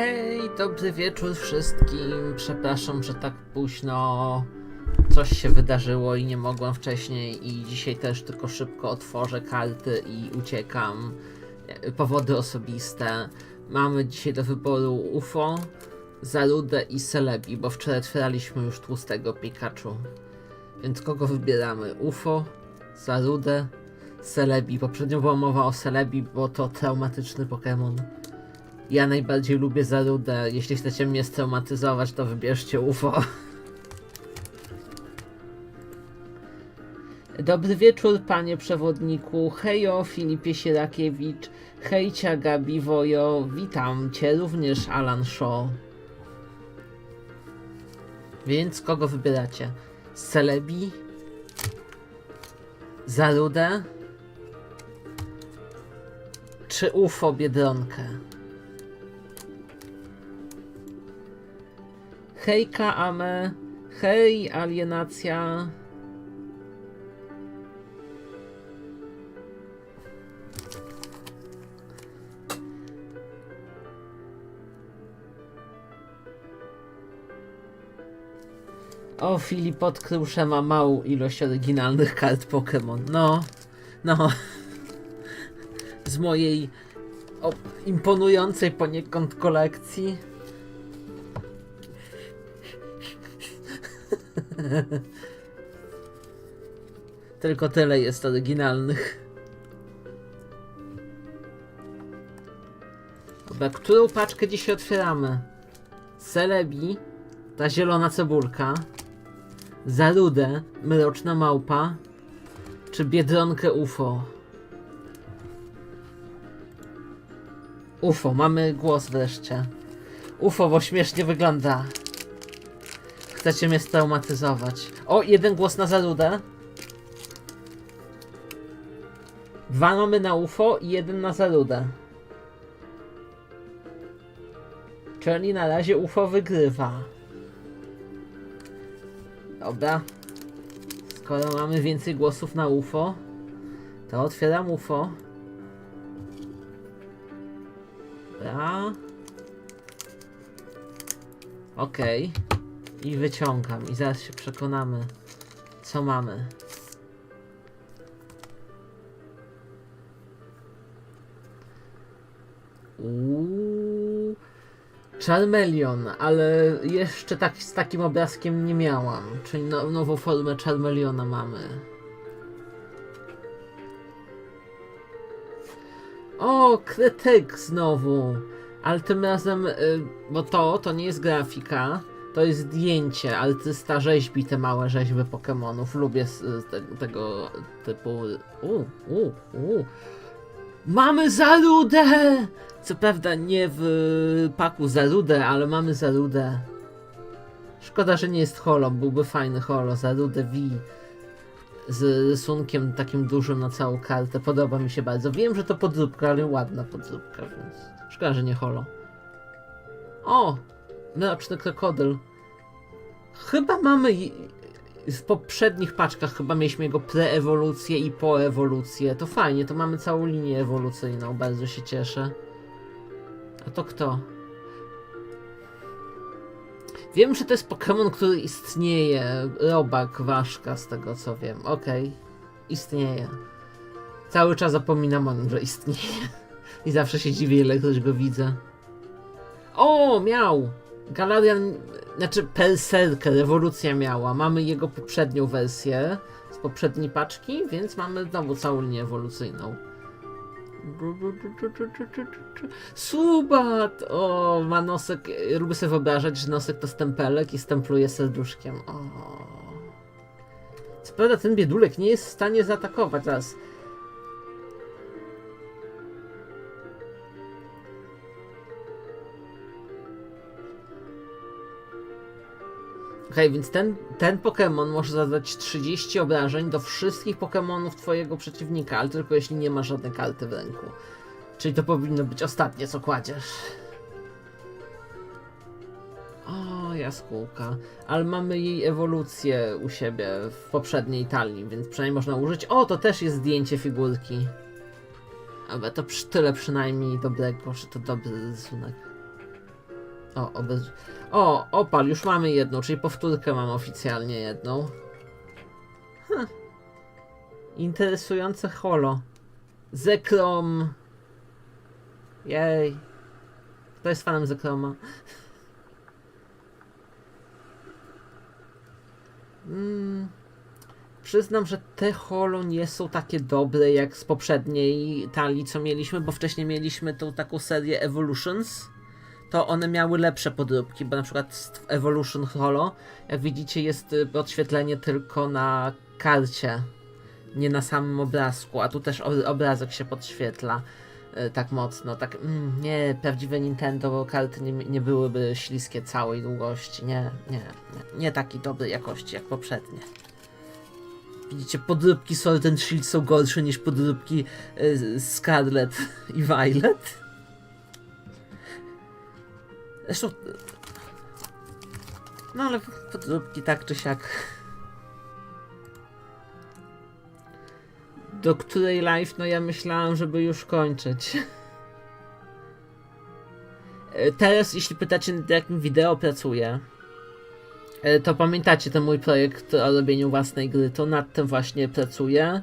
Hej, dobry wieczór wszystkim. Przepraszam, że tak późno coś się wydarzyło i nie mogłem wcześniej i dzisiaj też tylko szybko otworzę karty i uciekam. E, Powody osobiste. Mamy dzisiaj do wyboru UFO, Zarudę i Celebi, bo wczoraj otwieraliśmy już tłustego Pikachu. Więc kogo wybieramy? UFO, Zarudę, Celebi. Poprzednio była mowa o Celebi, bo to traumatyczny Pokémon. Ja najbardziej lubię Zarudę. Jeśli chcecie mnie straumatyzować, to wybierzcie UFO. Dobry wieczór, panie przewodniku. Hejo, Filipie Sierakiewicz. Hejcia, Gabi Wojo. Witam cię również, Alan Shaw. Więc kogo wybieracie? Celebi? Zarudę? Czy UFO Biedronkę? Hejka Ame, hej alienacja. O, Filip odkrył, że ma małą ilość oryginalnych kart Pokémon. No, no. Z mojej imponującej poniekąd kolekcji. Tylko tyle jest oryginalnych. Dobra, którą paczkę dzisiaj otwieramy? Celebi, ta zielona cebulka, Zarudę, mroczna małpa, czy Biedronkę UFO? UFO, mamy głos wreszcie. UFO, bo śmiesznie wygląda. Chcecie mnie straumatyzować. O, jeden głos na Zarudę. Dwa mamy na UFO i jeden na Zarudę. Czyli na razie UFO wygrywa. Dobra. Skoro mamy więcej głosów na UFO, to otwieram UFO. Dobra. Okej. I wyciągam. I zaraz się przekonamy, co mamy. Uuu. Charmeleon, ale jeszcze tak, z takim obrazkiem nie miałam. Czyli no, nową formę Charmeleona mamy. O, krytyk znowu. Ale tym razem, y, bo to, to nie jest grafika, to jest zdjęcie. Artysta rzeźbi te małe rzeźby Pokemonów. Lubię te, tego typu. U, u, u. Mamy Zarudę! Co prawda nie w paku Zarudę, ale mamy Zarudę. Szkoda, że nie jest holo, byłby fajny holo. Zarudę V z rysunkiem takim dużym na całą kartę. Podoba mi się bardzo. Wiem, że to podróbka, ale ładna podróbka, więc szkoda, że nie holo. O! Mroczny krokodyl. Chyba mamy w poprzednich paczkach chyba mieliśmy jego preewolucję i poewolucję. To fajnie, to mamy całą linię ewolucyjną, bardzo się cieszę. A to kto? Wiem, że to jest Pokémon, który istnieje. Robak, ważka, z tego co wiem. Okej, istnieje. Cały czas zapominam o nim, że istnieje. I zawsze się dziwię, ile ktoś go widzę. O, miał! Galarian, znaczy Berserker, rewolucja miała. Mamy jego poprzednią wersję z poprzedniej paczki, więc mamy znowu całą linię ewolucyjną. Subat! O, ma nosek. Lubię sobie wyobrażać, że nosek to stempelek i stempluje serduszkiem. O. Co prawda ten biedulek nie jest w stanie zaatakować teraz. Okej, więc ten, ten Pokémon może zadać 30 obrażeń do wszystkich Pokémonów twojego przeciwnika, ale tylko jeśli nie ma żadnej karty w ręku. Czyli to powinno być ostatnie, co kładziesz. O, jaskółka. Ale mamy jej ewolucję u siebie w poprzedniej talii, więc przynajmniej można użyć. O, to też jest zdjęcie figurki. Ale to przy, tyle przynajmniej dobrego, że to dobry rysunek. O, obez... o, opal, już mamy jedną, czyli powtórkę mam oficjalnie jedną. Hm. Interesujące holo. Zekrom. Jej. Kto jest fanem Zekroma? Mm. Przyznam, że te holo nie są takie dobre jak z poprzedniej talii, co mieliśmy, bo wcześniej mieliśmy tą taką serię Evolutions. To one miały lepsze podróbki, bo na przykład w Evolution Holo, jak widzicie, jest y, podświetlenie tylko na karcie, nie na samym obrazku, a tu też ob- obrazek się podświetla y, tak mocno. Tak, mm, nie, prawdziwe Nintendo bo karty nie, nie byłyby śliskie całej długości. Nie, nie, nie, nie takiej dobrej jakości jak poprzednie. Widzicie, podróbki Sword and Shield są gorsze niż podróbki y, Scarlet i Violet. Zresztą. No ale podróbki tak czy siak. Do której live? No ja myślałem, żeby już kończyć. E, Teraz, jeśli pytacie, nad jakim wideo pracuję, e, to pamiętacie ten mój projekt o robieniu własnej gry, to nad tym właśnie pracuję.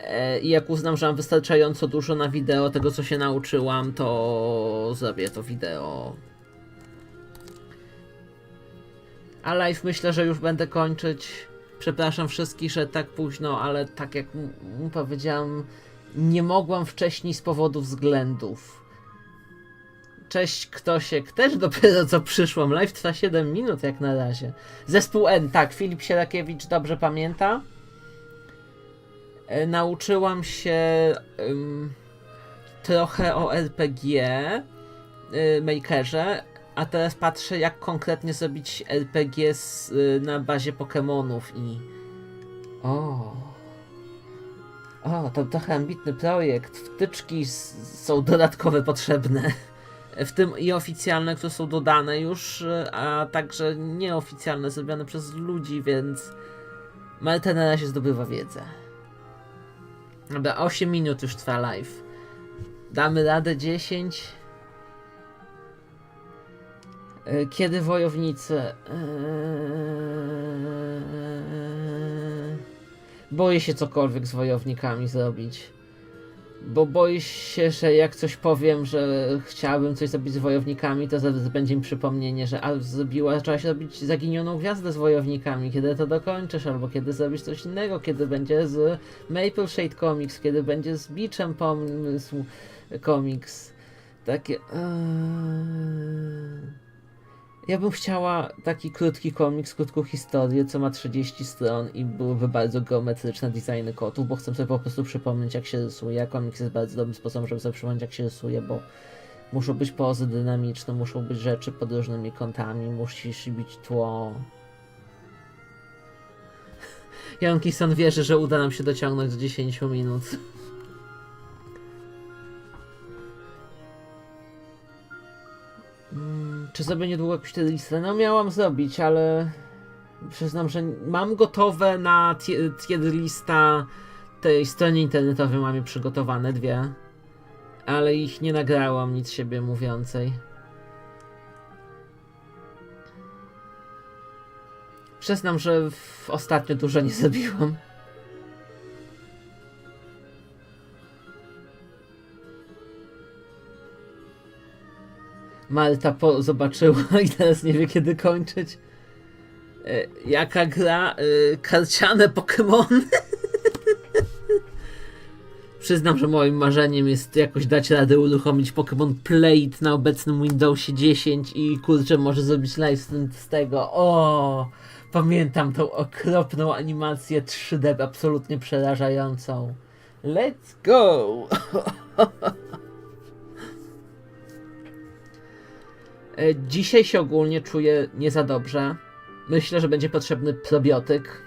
E, I jak uznam, że mam wystarczająco dużo na wideo tego, co się nauczyłam, to zrobię to wideo. A live myślę, że już będę kończyć. Przepraszam wszystkich, że tak późno, ale tak jak powiedziałam, nie mogłam wcześniej z powodu względów. Cześć Ktosiek, też dopiero co przyszłam. Live trwa 7 minut jak na razie. Zespół N, tak, Filip Sierakiewicz dobrze pamięta. E, nauczyłam się ym, trochę o RPG y, Makerze, a teraz patrzę jak konkretnie zrobić RPG z, y, na bazie Pokémonów i... O... O, to trochę ambitny projekt. Wtyczki są dodatkowe potrzebne. W tym i oficjalne, które są dodane już, y, a także nieoficjalne, zrobione przez ludzi, więc Marta na razie zdobywa wiedzę. Dobra, 8 minut już trwa live. Damy radę 10. E, Kiedy wojownicy? Eee, Boję się cokolwiek z wojownikami zrobić. Bo boję się, że jak coś powiem, że chciałbym coś zrobić z wojownikami, to będzie mi przypomnienie, że a, zrobiła, trzeba robić zaginioną gwiazdę z wojownikami, kiedy to dokończysz, albo kiedy zrobisz coś innego, kiedy będzie z Maple Shade Comics, kiedy będzie z Beachem pomysł komiks. Takie... Eee... Ja bym chciała taki krótki komiks, krótką historię, co ma 30 stron i byłyby bardzo geometryczne designy kotów, bo chcę sobie po prostu przypomnieć jak się rysuje. Komiks jest bardzo dobrym sposobem, żeby sobie przypomnieć jak się rysuje, bo muszą być pozy dynamiczne, muszą być rzeczy pod różnymi kątami, musisz bić tło. Janki-san wierzy, że uda nam się dociągnąć do 10 minut. Czy sobie niedługo jakąś tę listę? No miałam zrobić, ale przyznam, że mam gotowe na tie- tier lista tej stronie internetowej mam je przygotowane dwie, ale ich nie nagrałam nic siebie mówiącej. Przyznam, że ostatnio dużo nie zrobiłam. Malta po zobaczyła i teraz nie wie kiedy kończyć. E, jaka gra? E, karciane Pokémony? Przyznam, że moim marzeniem jest jakoś dać radę uruchomić Pokémon Plate na obecnym Windowsie 10 i kurczę, może zrobić live stream z tego. O, pamiętam tą okropną animację 3D, absolutnie przerażającą. Let's go! Dzisiaj się ogólnie czuję nie za dobrze. Myślę, że będzie potrzebny probiotyk.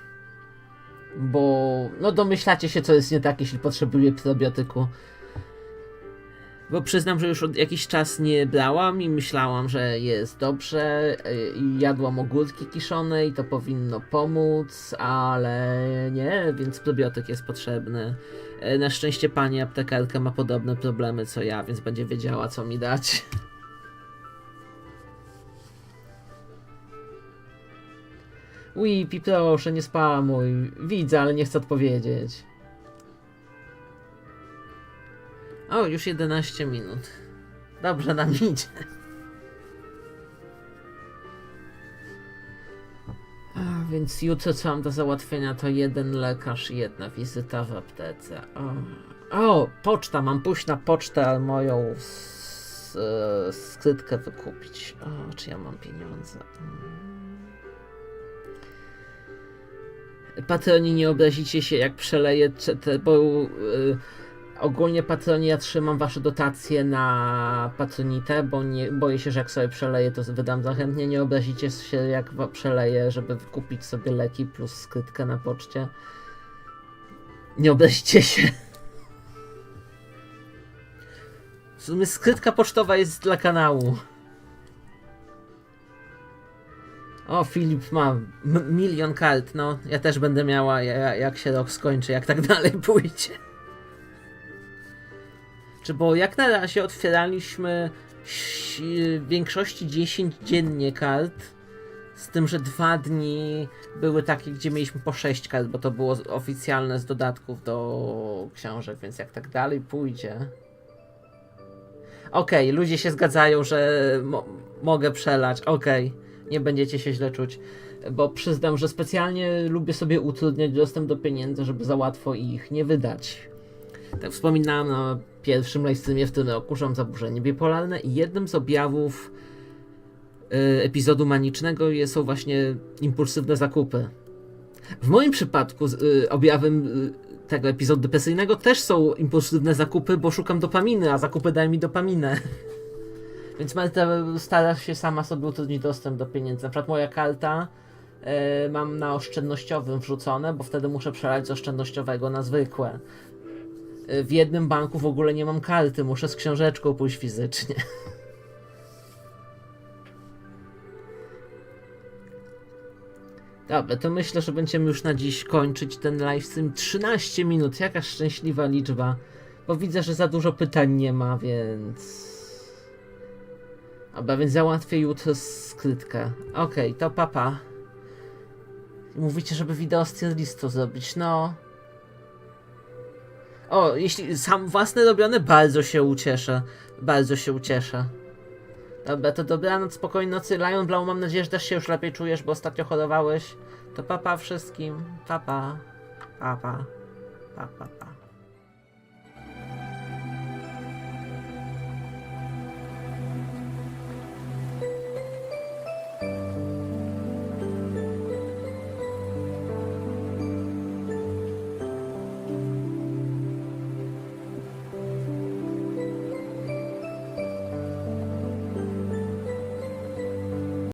Bo, no domyślacie się, co jest nie tak, jeśli potrzebuję probiotyku. Bo przyznam, że już od jakiś czas nie brałam i myślałam, że jest dobrze. e, I jadłam ogórki kiszone i to powinno pomóc, ale nie, więc probiotyk jest potrzebny. E, Na szczęście pani aptekarka ma podobne problemy co ja, więc będzie wiedziała, co mi dać. Whippy, proszę, nie spamuj. Widzę, ale nie chcę odpowiedzieć. O, już 11 minut. Dobrze nam idzie. A, więc jutro co mam do załatwienia to jeden lekarz i jedna wizyta w aptece. O, o poczta, mam pójść na pocztę moją e, skrytkę wykupić. O, czy ja mam pieniądze? Patroni, nie obrazicie się jak przeleję bo y, ogólnie patroni ja trzymam wasze dotacje na patronitę, bo nie, boję się, że jak sobie przeleję to wydam za chętnie. Nie obrazicie się jak przeleję, żeby kupić sobie leki plus skrytkę na poczcie. Nie obrazicie się. W sumie skrytka pocztowa jest dla kanału. O, Filip ma milion kart, no. Ja też będę miała, ja- jak się rok skończy, jak tak dalej pójdzie. Czy bo jak na razie otwieraliśmy w większości 10 dziennie kart, z tym, że dwa dni były takie, gdzie mieliśmy po 6 kart, bo to było oficjalne z dodatków do książek, więc jak tak dalej pójdzie. Okej, ludzie się zgadzają, że mo- mogę przelać, okej, nie będziecie się źle czuć, bo przyznam, że specjalnie lubię sobie utrudniać dostęp do pieniędzy, żeby za łatwo ich nie wydać. Tak wspominałem na pierwszym livestreamie w tym roku, że mam zaburzenie bipolarne i jednym z objawów y, epizodu manicznego są właśnie impulsywne zakupy. W moim przypadku y, objawem y, tego epizodu depresyjnego też są impulsywne zakupy, bo szukam dopaminy, a zakupy dają mi dopaminę. Więc Marta stara się sama sobie utrudnić dostęp do pieniędzy. Na przykład moja karta e, mam na oszczędnościowym wrzucone, bo wtedy muszę przelać z oszczędnościowego na zwykłe. E, w jednym banku w ogóle nie mam karty, muszę z książeczką pójść fizycznie. Dobra, to myślę, że będziemy już na dziś kończyć ten livestream. 13 minut, jaka szczęśliwa liczba. Bo widzę, że za dużo pytań nie ma, więc... Dobra, więc załatwię jutro skrytkę. Okej, to papa. Mówicie, żeby wideo z listu zrobić, no. O, jeśli sam własne robione, bardzo się ucieszę. Bardzo się ucieszę. Dobra, to dobranoc, spokojnej nocy. Lion Blau, mam nadzieję, że też się już lepiej czujesz, bo ostatnio chorowałeś. To papa wszystkim. Papa. Papa. Papa, pa.